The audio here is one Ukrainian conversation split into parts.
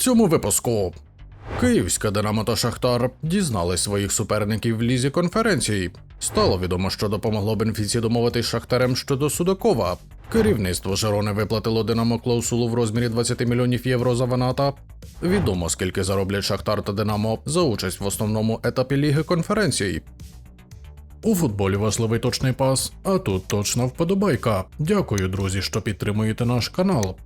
цьому випуску. Київська Динамо та Шахтар дізнали своїх суперників в лізі конференції. Стало відомо, що допомогло Бенфіці домовитись Шахтарем щодо Судакова. Керівництво Жерони виплатило Динамо клаусулу в розмірі 20 мільйонів євро за Ваната. Відомо, скільки зароблять Шахтар та Динамо за участь в основному етапі ліги конференцій. У футболі важливий точний пас, а тут точна вподобайка. Дякую, друзі, що підтримуєте наш канал.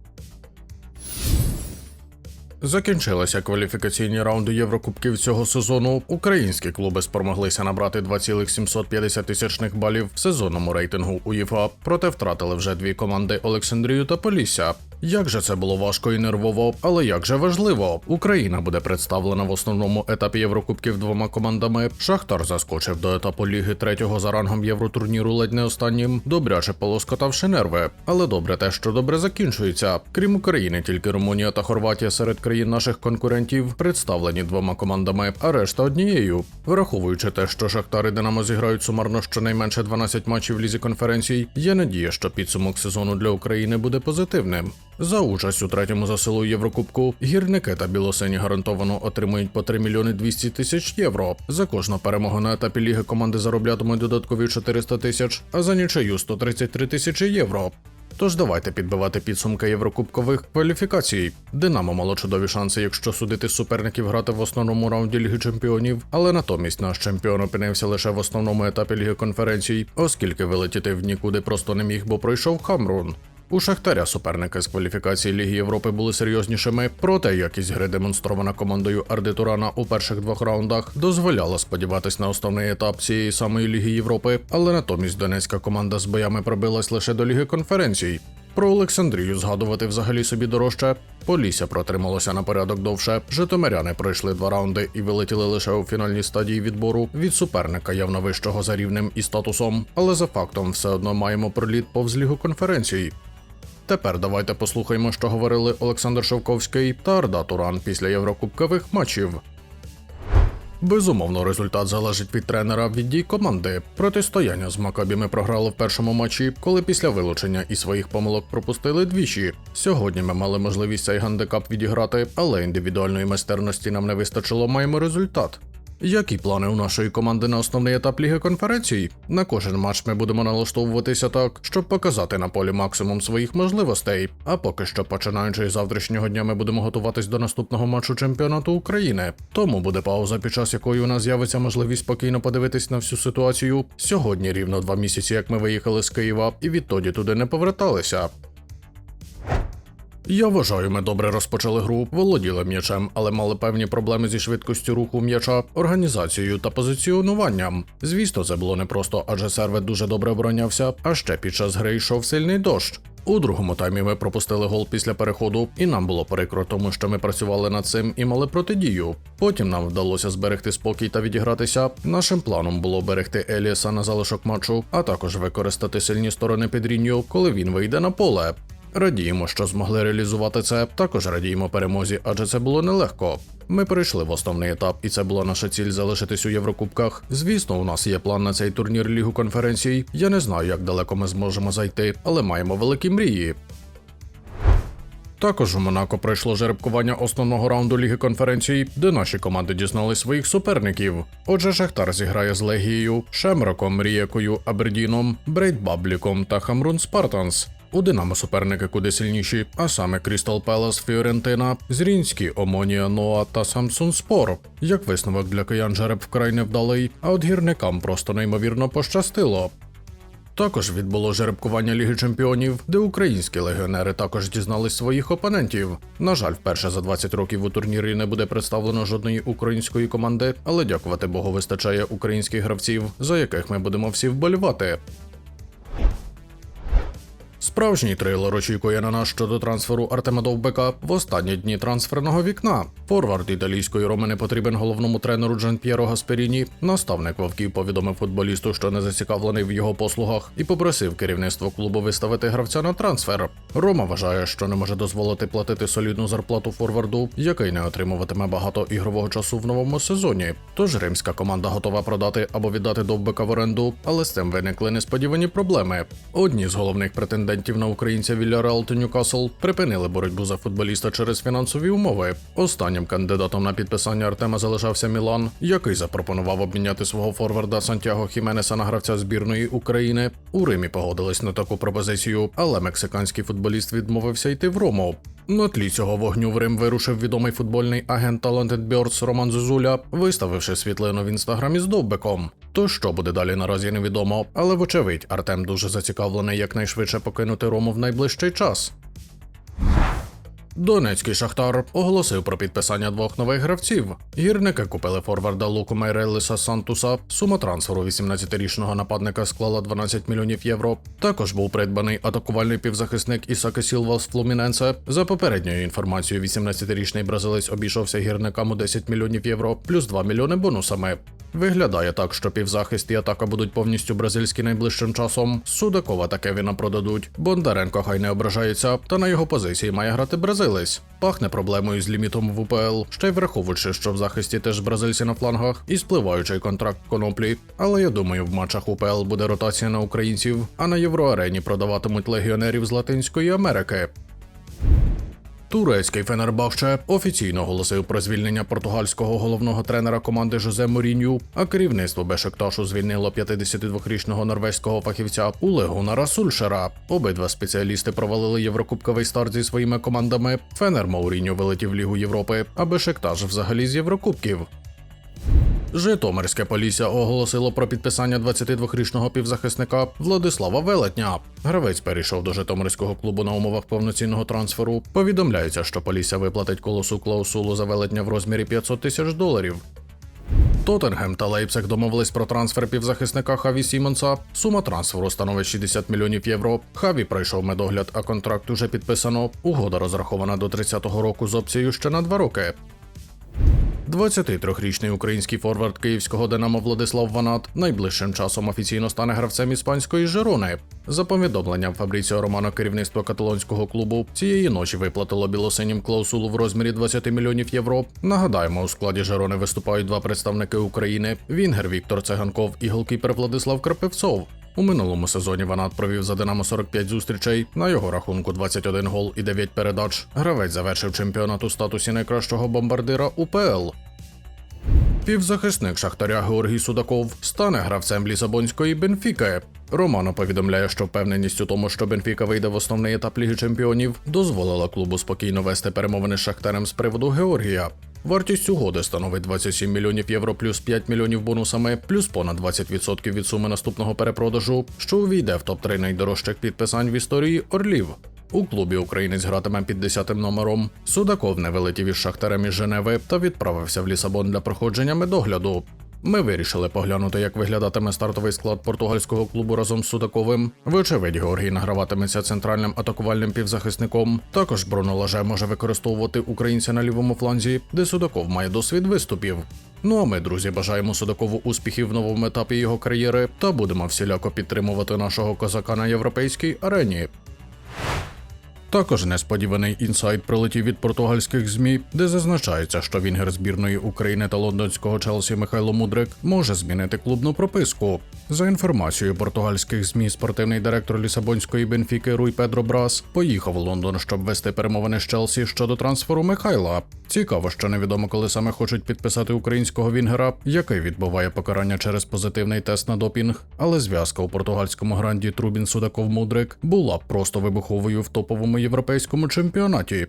Закінчилися кваліфікаційні раунди Єврокубків цього сезону. Українські клуби спромоглися набрати 2,750 тисячних балів в сезонному рейтингу УЄФА, проте втратили вже дві команди Олександрію та Полісся. Як же це було важко і нервово, але як же важливо, Україна буде представлена в основному етапі Єврокубків двома командами. Шахтар заскочив до етапу ліги третього за рангом євротурніру ледь не останнім, добряче полоскотавши нерви. Але добре те, що добре закінчується. Крім України, тільки Румунія та Хорватія серед країн наших конкурентів представлені двома командами, а решта однією. Враховуючи те, що Шахтар і Динамо зіграють сумарно щонайменше 12 матчів лізі конференцій, є надія, що підсумок сезону для України буде позитивним. За участь у третьому засилу Єврокубку гірники та білосині гарантовано отримують по 3 мільйони 200 тисяч євро. За кожну перемогу на етапі ліги команди зароблятимуть додаткові 400 тисяч, а за нічию 133 тисячі євро. Тож давайте підбивати підсумки єврокубкових кваліфікацій. Динамо мало чудові шанси, якщо судити суперників грати в основному раунді Ліги Чемпіонів, але натомість наш чемпіон опинився лише в основному етапі Ліги конференцій, оскільки вилетіти в нікуди просто не міг, бо пройшов Хамрун. У Шахтаря суперники з кваліфікації Ліги Європи були серйознішими, проте якість гри демонстрована командою Арди Турана у перших двох раундах дозволяла сподіватись на основний етап цієї самої Ліги Європи, але натомість донецька команда з боями пробилась лише до Ліги конференцій. Про Олександрію згадувати взагалі собі дорожче. Полісся протрималося на порядок довше. Житомиряни пройшли два раунди і вилетіли лише у фінальній стадії відбору від суперника явно вищого за рівнем і статусом, але за фактом все одно маємо проліт повз лігу конференцій. Тепер давайте послухаємо, що говорили Олександр Шовковський та Арда Туран після єврокубкових матчів. Безумовно, результат залежить від тренера від дій команди. Протистояння з Макабі ми програли в першому матчі, коли після вилучення і своїх помилок пропустили двічі. Сьогодні ми мали можливість цей гандикап відіграти, але індивідуальної майстерності нам не вистачило. Маємо результат. Які плани у нашої команди на основний етап Ліги конференцій? На кожен матч ми будемо налаштовуватися так, щоб показати на полі максимум своїх можливостей. А поки що, починаючи з завтрашнього дня, ми будемо готуватись до наступного матчу чемпіонату України. Тому буде пауза, під час якої у нас з'явиться можливість спокійно подивитись на всю ситуацію. Сьогодні рівно два місяці, як ми виїхали з Києва, і відтоді туди не поверталися. Я вважаю, ми добре розпочали гру, володіли м'ячем, але мали певні проблеми зі швидкістю руху м'яча, організацією та позиціонуванням. Звісно, це було непросто, адже сервет дуже добре оборонявся, а ще під час гри йшов сильний дощ. У другому таймі ми пропустили гол після переходу, і нам було прикро, тому що ми працювали над цим і мали протидію. Потім нам вдалося зберегти спокій та відігратися. Нашим планом було берегти Еліаса на залишок матчу, а також використати сильні сторони Педріньо, коли він вийде на поле. Радіємо, що змогли реалізувати це. Також радіємо перемозі, адже це було нелегко. Ми перейшли в основний етап, і це була наша ціль залишитись у Єврокубках. Звісно, у нас є план на цей турнір Лігу конференцій. Я не знаю, як далеко ми зможемо зайти, але маємо великі мрії. Також у Монако пройшло жеребкування основного раунду Ліги конференцій, де наші команди дізнали своїх суперників. Отже, Шахтар зіграє з Легією, Шемроком, Рієкою, Абердіном, Брейдбабліком та Хамрун Спартанс. У Динамо суперники куди сильніші, а саме Крістал Пелас, Фіорентина, Зрінський, Омонія, Ноа та Самсун Спор. Як висновок для киян жереб вкрай невдалий, а от гірникам просто неймовірно пощастило. Також відбуло жеребкування Ліги Чемпіонів, де українські легіонери також дізнались своїх опонентів. На жаль, вперше за 20 років у турнірі не буде представлено жодної української команди, але дякувати Богу, вистачає українських гравців, за яких ми будемо всі вболівати. Справжній трейлер очікує на нас щодо трансферу Артема Довбека в останні дні трансферного вікна. Форвард італійської роми не потрібен головному тренеру Джан П'єро Гасперіні. Наставник вовків повідомив футболісту, що не зацікавлений в його послугах, і попросив керівництво клубу виставити гравця на трансфер. Рома вважає, що не може дозволити платити солідну зарплату форварду, який не отримуватиме багато ігрового часу в новому сезоні. Тож римська команда готова продати або віддати довбека в оренду, але з цим виникли несподівані проблеми. Одні з головних претендентів претендентів на українця Вільяреал та Ньюкасл припинили боротьбу за футболіста через фінансові умови. Останнім кандидатом на підписання Артема залишався Мілан, який запропонував обміняти свого форварда Сантьяго Хіменеса на гравця збірної України. У Римі погодились на таку пропозицію, але мексиканський футболіст відмовився йти в Рому. На тлі цього вогню в Рим вирушив відомий футбольний агент Talented Birds Роман Зузуля, виставивши світлину в інстаграмі з довбиком. То що буде далі наразі невідомо, але вочевидь Артем дуже зацікавлений якнайшвидше покинути Рому в найближчий час. Донецький Шахтар оголосив про підписання двох нових гравців. Гірники купили форварда Луку Майреллиса Сантуса. Сума трансферу 18-річного нападника склала 12 мільйонів євро. Також був придбаний атакувальний півзахисник Ісаки Сілва з Флуміненсе. За попередньою інформацією, 18-річний бразилець обійшовся гірникам у 10 мільйонів євро, плюс 2 мільйони бонусами. Виглядає так, що півзахист і атака будуть повністю бразильські найближчим часом. Судакова та Кевіна продадуть. Бондаренко хай не ображається, та на його позиції має грати бразилець. Пахне проблемою з лімітом в УПЛ, ще й враховуючи, що в захисті теж бразильці на флангах і спливаючий контракт коноплі. Але я думаю, в матчах УПЛ буде ротація на українців, а на євроарені продаватимуть легіонерів з Латинської Америки. Турецький Фенербахче офіційно оголосив про звільнення португальського головного тренера команди Жозе Морінью, а керівництво Бешикташу звільнило 52-річного норвезького фахівця Улегунара Нарасульшера. Обидва спеціалісти провалили єврокубковий старт зі своїми командами. Фенер Мауріньо вилетів в Лігу Європи, а Бешикташ взагалі з Єврокубків. Житомирське Полісся оголосило про підписання 22-річного півзахисника Владислава Велетня. Гравець перейшов до Житомирського клубу на умовах повноцінного трансферу. Повідомляється, що Полісся виплатить колосу клаусулу за велетня в розмірі 500 тисяч доларів. Тоттенгем та Лейпциг домовились про трансфер півзахисника Хаві Сімонса. Сума трансферу становить 60 мільйонів євро. Хаві пройшов медогляд, а контракт уже підписано. Угода розрахована до 30-го року з опцією ще на два роки. 23-річний український форвард київського Динамо Владислав Ванат найближчим часом офіційно стане гравцем іспанської Жирони. За повідомленням Фабріціо Романо, керівництво каталонського клубу цієї ночі виплатило білосинім клаусулу в розмірі 20 мільйонів євро. Нагадаємо, у складі Жирони виступають два представники України: Вінгер Віктор Цеганков і голкіпер Владислав Карпевцов. У минулому сезоні Ванат провів за Динамо 45 зустрічей. На його рахунку 21 гол і 9 передач. Гравець завершив чемпіонат у статусі найкращого бомбардира УПЛ. Півзахисник Шахтаря Георгій Судаков стане гравцем Лісабонської Бенфіки. Романо повідомляє, що впевненість у тому, що Бенфіка вийде в основний етап Ліги Чемпіонів, дозволила клубу спокійно вести перемовини з Шахтарем з приводу Георгія. Вартість угоди становить 27 мільйонів євро плюс 5 мільйонів бонусами, плюс понад 20% від суми наступного перепродажу, що увійде в топ-3 найдорожчих підписань в історії Орлів. У клубі українець гратиме під 10 номером. Судаков не вилетів із Шахтарем із Женеви та відправився в Лісабон для проходження медогляду. Ми вирішили поглянути, як виглядатиме стартовий склад португальського клубу разом з Судаковим. Вочевидь, Георгій награватиметься центральним атакувальним півзахисником. Також Бруно Лаже може використовувати українця на лівому фланзі, де Судаков має досвід виступів. Ну а ми, друзі, бажаємо Судакову успіхів в новому етапі його кар'єри та будемо всіляко підтримувати нашого козака на європейській арені. Також несподіваний інсайт прилетів від португальських змі, де зазначається, що вінгер збірної України та лондонського Челсі Михайло Мудрик може змінити клубну прописку. За інформацією португальських змі, спортивний директор Лісабонської Бенфіки Руй Педро Брас поїхав у Лондон, щоб вести перемовини з Челсі щодо трансферу Михайла. Цікаво, що невідомо, коли саме хочуть підписати українського вінгера, який відбуває покарання через позитивний тест на допінг. Але зв'язка у португальському гранді Трубін Судаков Мудрик була просто вибуховою в топовому європейському чемпіонаті.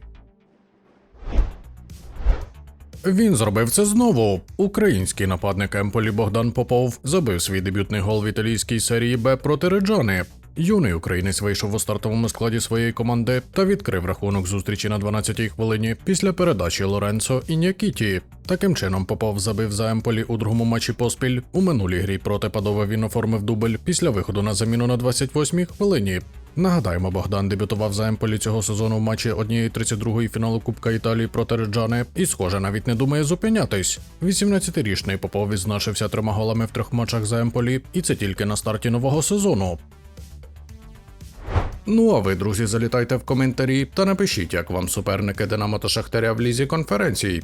Він зробив це знову. Український нападник Емполі Богдан Попов забив свій дебютний гол в італійській серії Б проти Реджани. Юний українець вийшов у стартовому складі своєї команди та відкрив рахунок зустрічі на 12-й хвилині після передачі Лоренцо і Някіті. Таким чином Попов забив за Емполі у другому матчі поспіль. У минулій грі проти Падова він оформив дубль після виходу на заміну на 28-й хвилині. Нагадаємо, Богдан дебютував за Емполі цього сезону в матчі 1-32 фіналу Кубка Італії проти Реджани і, схоже, навіть не думає зупинятись. 18-річний Попов відзначився трьома голами в трьох матчах за Емполі, і це тільки на старті нового сезону. Ну а ви, друзі, залітайте в коментарі та напишіть, як вам суперники Динамо та Шахтаря в лізі конференцій.